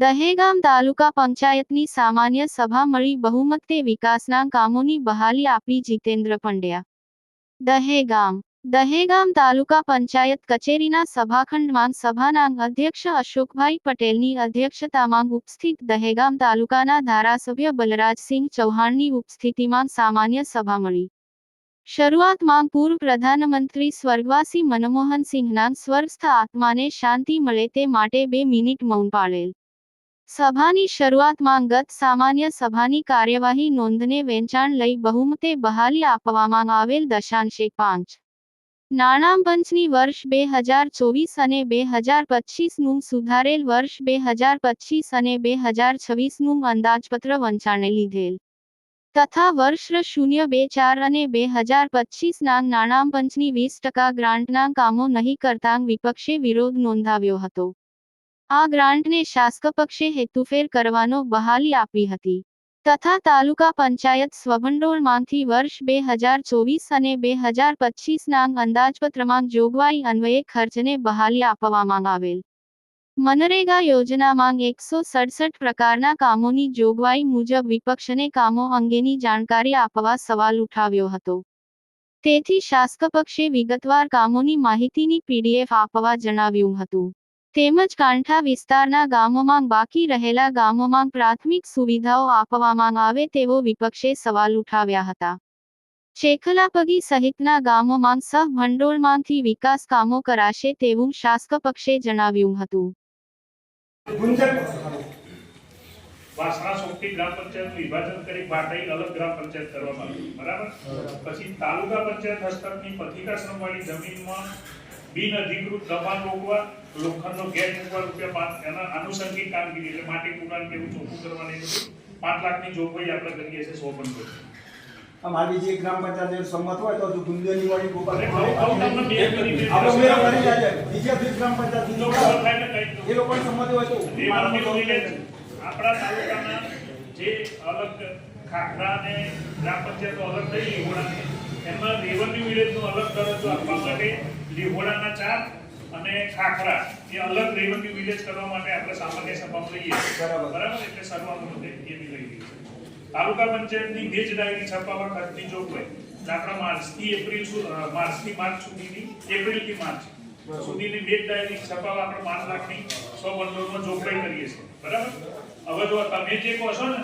દહેગામ તાલુકા પંચાયતની સામાન્ય સભા મળી બહુમતે વિકાસના કામોની બહાલી આપી જીતેન્દ્ર પંડ્યા. દહેગામ. દહેગામ તાલુકા પંચાયત કચેરીના સભાખંડમાં સભાના અધ્યક્ષ અશોકભાઈ પટેલની અધ્યક્ષતામાં ઉપસ્થિત દહેગામ તાલુકાના ધારાસભ્ય બલરાજસિંહ ચૌહાણની ઉપસ્થિતિમાં સામાન્ય સભા મળી. શરૂઆતમાં પૂર્વ પ્રધાનમંત્રી સ્વર્ગવાસી મનમોહન સિંહના સ્વર્ગસ્થ આત્માને શાંતિ મળે તે માટે બે મિનિટ મૌન પાળેલ. સભાની શરૂઆતમાં ગત સામાન્ય સભાની કાર્યવાહી નોંધને વેચાણ લઈ બહુમતે બહાલી આપવામાં આવેલ દશાંશે પાંચ. નાણાં પંચની વર્ષ બે હજાર ચોવીસ અને બે હજાર પચીસનું સુધારેલ વર્ષ બે હજાર પચીસ અને બે હજાર છવ્વીસનું અંદાજપત્ર વંચાણે લીધેલ. તથા વર્ષ શૂન્ય બે ચાર અને બે હજાર પચીસના નાણાં પંચની વીસ ટકા ગ્રાન્ટના કામો નહીં કરતાં વિપક્ષે વિરોધ નોંધાવ્યો હતો. આ ગ્રાન્ટને શાસક પક્ષે હેતુફેર કરવાનો બહાલી આપી હતી. તથા તાલુકા પંચાયત સ્વભંડોળમાંથી વર્ષ બે હજાર ચોવીસ અને બે હજાર પચીસના અંદાજપત્રમાં જોગવાઈ અન્વયે ખર્ચને બહાલી આપવામાં આવેલ. મનરેગા યોજનામાં એકસો સડસઠ પ્રકારના કામોની જોગવાઈ મુજબ વિપક્ષને કામો અંગેની જાણકારી આપવા સવાલ ઉઠાવ્યો હતો. તેથી શાસક પક્ષે વિગતવાર કામોની માહિતીની પીડીએફ આપવા જણાવ્યું હતું. તેમજ કાંઠા વિસ્તારના ગામોમાં બાકી રહેલા ગામોમાં પ્રાથમિક સુવિધાઓ આપવામાં આવે તેવો વિપક્ષે સવાલ ઉઠાવ્યા હતા. શેખલાપગી સહિતના ગામોમાં સહ ભંડોળમાંથી વિકાસ કામો કરાશે તેવું શાસક પક્ષે જણાવ્યું હતું. વાસણા સોપટી ગ્રામ પંચાયત વિભાજન કરી પાટઈ અલગ ગ્રામ પંચાયત કરવામાં આવી. બરાબર? પછી તાલુકા પંચાયત હસ્તકની પથિકાશ્રમવાળી જમીનમાં બિન અધિકૃત દબાણ રોકવા લોખંડનો ગેટ મૂકવા રૂપિયા પાંચ એના આનુષંગિક કામગીરી એટલે માટી પુરાણ કે એવું ચોખ્ખું કરવાની પાંચ લાખની જોગવાઈ આપણે કરીએ છીએ સો અમારી જે ગ્રામ પંચાયત સંમત હોય તો વાળી ગોપાલ બીજા બી ગ્રામ પંચાયત ને. એ લોકો સંમત હોય તો આપણા તાલુકાના જે અલગ ખાખરા અને ગ્રામ પંચાયતો અલગ થઈ લીહોડાની એમાં રેવન્યુ વિલેજનો અલગ દરજ્જો આપવા માટે લીહોડાના ચાર અને ખાખરા. એ અલગ રેવન્યુ વિલેજ કરવા માટે આપણે સામાન્ય સભામાં લઈએ. બરાબર. બરાબર? એટલે સર્વાનુમતે એ બી લઈ લઈએ તાલુકા પંચાયતની બેજ ડાયરી છપાવવા ખર્ચની જોગવાઈ દાખલા માર્ચથી એપ્રિલ માર્ચથી માર્ચ સુધીની એપ્રિલથી માર્ચ સુધીની બે ડાયરી છપાવવા આપણે પાંચ લાખની સો બંડોળમાં જોગવાઈ કરીએ છીએ. બરાબર? હવે જો તમે જે કહો છો ને